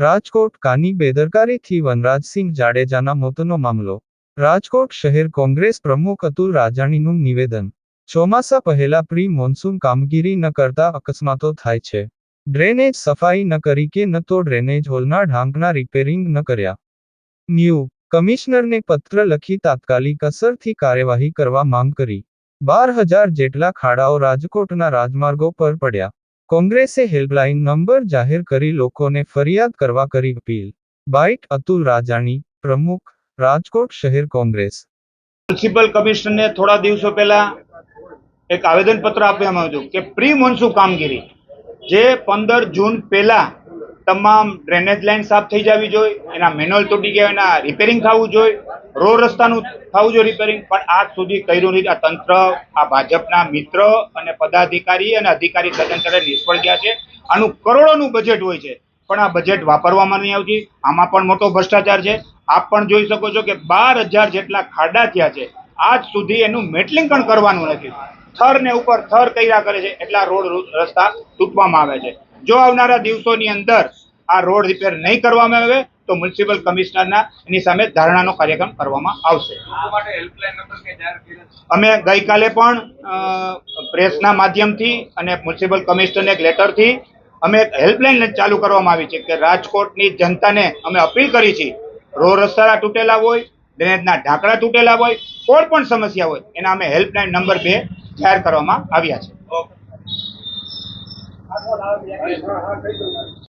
રાજકોટ કાની બેદરકારીથી વનરાજસિંહ જાડેજાના મોતનો મામલો. રાજકોટ શહેર કોંગ્રેસ પ્રમુખ અતુલ રાજાણીનું નિવેદન. ચોમાસા પહેલા પ્રી મોન્સૂન કામગીરી ન કરતા અકસ્માતો થાય છે. ડ્રેનેજ સફાઈ ન કરી કે ન તો ડ્રેનેજ હોલના ઢાંકના રિપેરિંગ ન કર્યા. ન્યૂ કમિશનરને પત્ર લખી તાત્કાલિક અસરથી કાર્યવાહી કરવા માંગ કરી. બાર હજાર જેટલા ખાડાઓ રાજકોટના રાજમાર્ગો પર પડ્યા. કોંગ્રેસે હેલ્પલાઇન નંબર જાહેર કરી લોકોને ફરિયાદ કરવા કરી અપીલ. બાઇટ અતુલ રાજાણી, પ્રમુખ, રાજકોટ શહેર કોંગ્રેસ. મ્યુનિસિપલ કમિશનરને થોડા દિવસો પહેલા એક આવેદનપત્ર આપવામાં આવ્યું હતું કે પ્રી મોન્સૂન કામગીરી જે પંદર જૂન પહેલા તમામ ડ્રેનેજ લાઇન સાફ થઈ જવી જોઈએ, એના મેન્યુઅલ તૂટી ગયા એના રિપેરિંગ થવું જોઈએ રોડ રસ્તાનું થવું જોઈએ રિપેરિંગ પણ આજ સુધી કર્યું નથી. આ તંત્ર, આ ભાજપના મિત્ર અને પદાધિકારી અને અધિકારી તદંતરે નિષ્ફળ ગયા છે. આનું કરોડોનું બજેટ હોય છે, પણ આ બજેટ વાપરવામાં નહીં આવતી. આમાં પણ મોટો ભ્રષ્ટાચાર છે. આપ પણ જોઈ શકો છો કે બાર હજાર જેટલા ખાડા થયા છે. આજ સુધી એનું મેટલિંગ પણ કરવાનું નથી. થર ને ઉપર થર કર્યા કરે છે, એટલા રોડ રસ્તા તૂટવામાં આવે છે. જો આવનારા દિવસોની અંદર આ રોડ રિપેર નહીં કરવામાં આવે તો મ્યુનિસિપલ કમિશનરના એની સામે ધારણાનો કાર્યક્રમ કરવામાં આવશે. અમે ગઈકાલે પણ પ્રેસના માધ્યમથી અને મ્યુનિસિપલ કમિશનરને એક લેટરથી અમે એક હેલ્પલાઇન ચાલુ કરવામાં આવી છે કે રાજકોટની જનતાને અમે અપીલ કરી છે રોડ રસ્તા તૂટેલા હોય ડ્રેનેજના ઢાંકડા તૂટેલા હોય કોઈ પણ સમસ્યા હોય એના અમે હેલ્પલાઇન નંબર બે જાહેર કરવામાં આવ્યા છે.